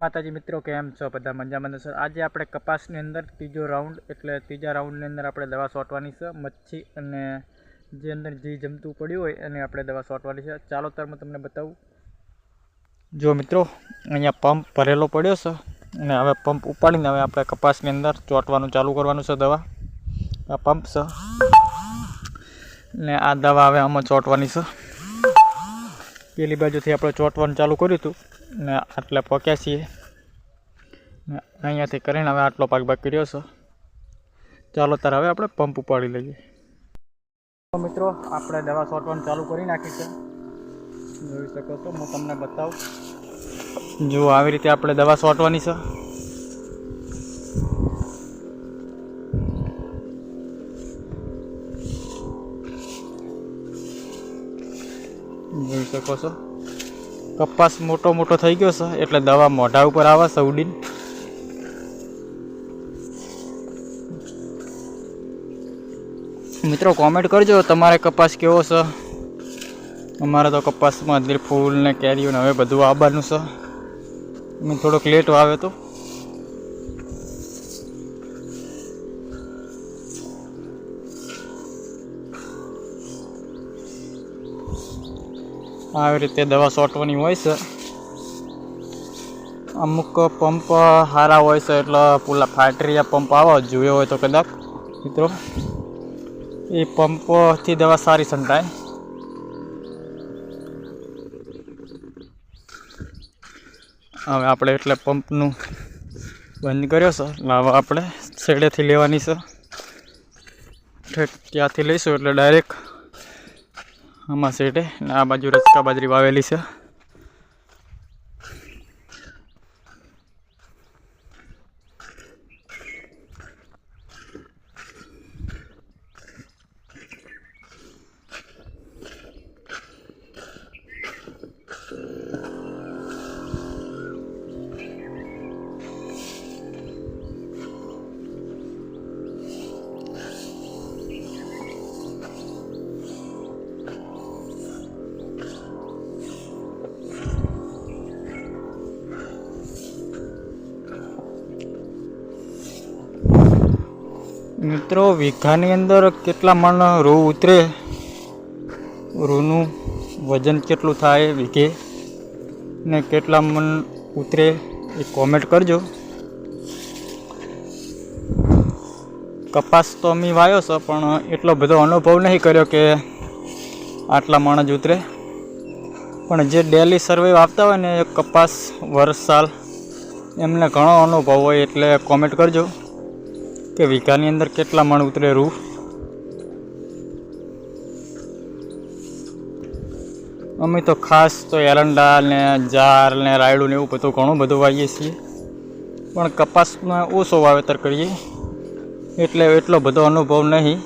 માતાજી મિત્રો, કેમ છો બધા મજામાં? સર આજે આપણે કપાસની અંદર ત્રીજો રાઉન્ડ એટલે ત્રીજા રાઉન્ડની અંદર આપણે દવા છોટવાની છે, મચ્છી અને જે અંદર જે જમતું પડ્યું હોય એને આપણે દવા સોટવાની છે. ચાલો તર હું તમને બતાવું. જો મિત્રો, અહીંયા પંપ ભરેલો પડ્યો છે, અને હવે પંપ ઉપાડીને હવે આપણે કપાસની અંદર ચોંટવાનું, ચાલુ કરવાનું છે દવા. આ પંપ છે, ને આ દવા હવે આમાં ચોંટવાની છે. પેલી બાજુથી આપણે ચોંટવાનું ચાલુ કર્યું હતું. ને આટલે પોક્યા છીએ. ને અહીંયાથી કરીને હવે આટલો પાક ભાગ કર્યો છે. ચાલો ત્યારે હવે આપણે પંપ ઉપાડી લઈએ. તો મિત્રો, આપણે દવા છોટવાનું ચાલુ કરી નાખી છે. જોઈ શકો છો, હું તમને બતાવું. જુઓ આવી રીતે આપણે દવા છોટવાની છે. જોઈ શકો છો. કપાસ મોટો મોટો થઈ ગયો છે, એટલે દવા મોઢા ઉપર આવે છે ઉડીને. મિત્રો કોમેન્ટ કરજો તમારે કપાસ કેવો છે. અમારે તો કપાસમાં અંદર ફૂલ ને કેરીઓ ને હવે બધું આવવાનું છે. મેં થોડોક લેટ આવ્યો તો આવી રીતે દવા છોટવાની હોય છે. અમુક પંપ સારા હોય છે, એટલે પેલા ફાટરિયા પંપ આવો, જોયો હોય તો કદાચ, મિત્રો. એ પંપથી દવા સારી સંતાય. હવે આપણે એટલે પંપનું બંધ કર્યો છે. લાવા આપણે છેડેથી લેવાની છે. ત્યાંથી લઈશું એટલે ડાયરેક્ટ આમાં સેટે આ બાજુ રચકા બાજરી વાવેલી છે. મિત્રો, વીઘાની અંદર કેટલા મણ રૂ ઉતરે? રૂનું વજન કેટલું થાય, વીઘે? ને કેટલા મણ ઉતરે, એ કોમેન્ટ કરજો. કપાસ તો અમે વાયો છે, પણ એટલો બધો અનુભવ નહીં કર્યો કે આટલા મણ જ ઉતરે. પણ જે ડેલી સર્વે આપતા હોય ને કપાસ વર્ષ સાલ એમને ઘણો અનુભવ હોય એટલે કોમેન્ટ કરજો. કે વીઘાની અંદર કેટલા મણ ઉતરે રૂ અમે તો ખાસ તો એરંડા ને જાર ને રાયડું ને એવું બધું ઘણું બધું વાવીએ છીએ. પણ કપાસમાં ઓછો વાવેતર કરીએ. એટલે એટલો બધો અનુભવ નહીં.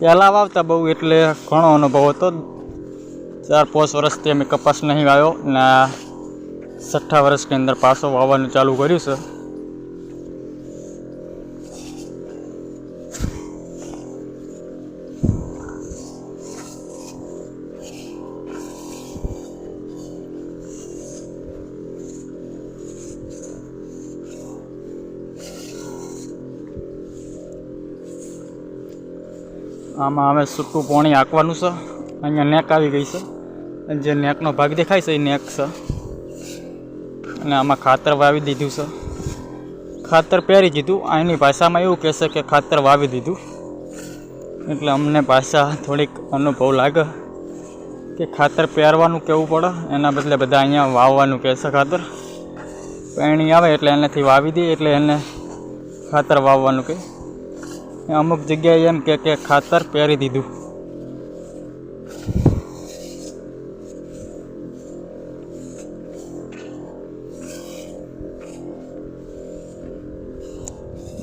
પહેલાં વાવતા બહુ એટલે ઘણો અનુભવ હતો. ચાર પાંચ વર્ષથી અમે કપાસ નહીં વાવ્યો ને છઠ્ઠા વર્ષની અંદર પાછો વાવવાનું ચાલુ કર્યું છે. આમાં હવે સૂટું પાણી આંકવાનું છે. અહીંયા નેક આવી ગઈ છે. અને જે નેકનો ભાગ દેખાય છે એ નેક છે. અને આમાં ખાતર વાવી દીધું છે. ખાતર પહેરી દીધું. અહીંની ભાષામાં એવું કહેશે કે ખાતર વાવી દીધું. એટલે અમને ભાષા થોડીક અનુભવ લાગે કે ખાતર પહેરવાનું કેવું પડે. એના બદલે બધા અહીંયા વાવવાનું કહેશે ખાતર. પેણી આવે એટલે એનાથી વાવી દે એટલે એને ખાતર વાવવાનું કહે. અમુક જગ્યાએ એમ કે કે ખાતર પહેરી દીધું.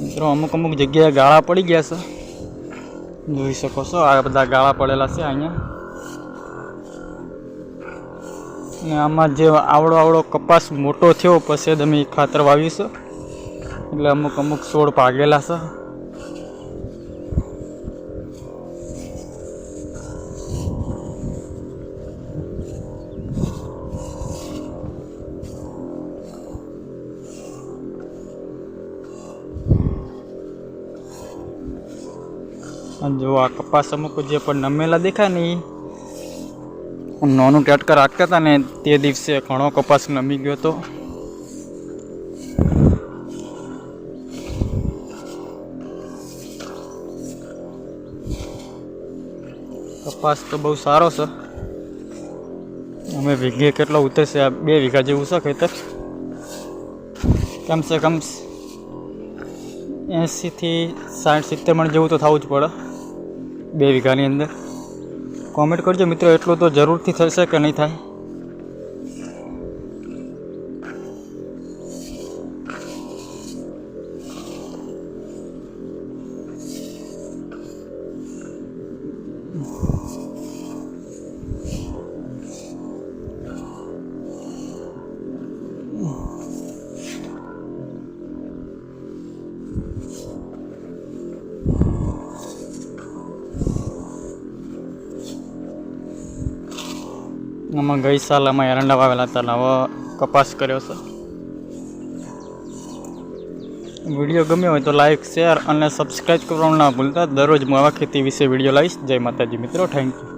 મિત્રો, અમુક અમુક જગ્યાએ ગાળા પડી ગયા છે. જોઈ શકો છો, આ બધા ગાળા પડેલા છે અહીંયા. ને આમાં જે આવડો આવડો કપાસ મોટો થયો, પછી અમે ખાતર વાવીશું. એટલે અમુક અમુક છોડ ભાગેલા છે. અને જો આ કપાસ અમુક જે પણ નમેલા દેખાય ને ઈ નાનું ટેટકા રાખતા હતા ને તે દિવસે ઘણો કપાસ નમી ગયો હતો કપાસ તો બહુ સારો છે. અમે વીઘે કેટલો ઉતરશે? આ બે વીઘા જેવું છે ખેતર. કમસે કમ એંસીથી સાઠ સિત્તેર મણ જેવું તો થવું જ પડે. બે વીઘાની અંદર. કોમેન્ટ કરજો મિત્રો એટલું તો જરૂરથી થશે કે નહીં થાય? આમાં ગઈ સાલ અમે એરંડા વાવેલા હતા નવો કપાસ કર્યો છે. વીડિયો ગમ્યો હોય તો લાઇક શેર અને સબસ્ક્રાઈબ કરવાનું ના ભૂલતા. દરરોજ હું આવા ખેતી વિશે વીડિયો લાવીશ. જય માતાજી મિત્રો થેન્ક યુ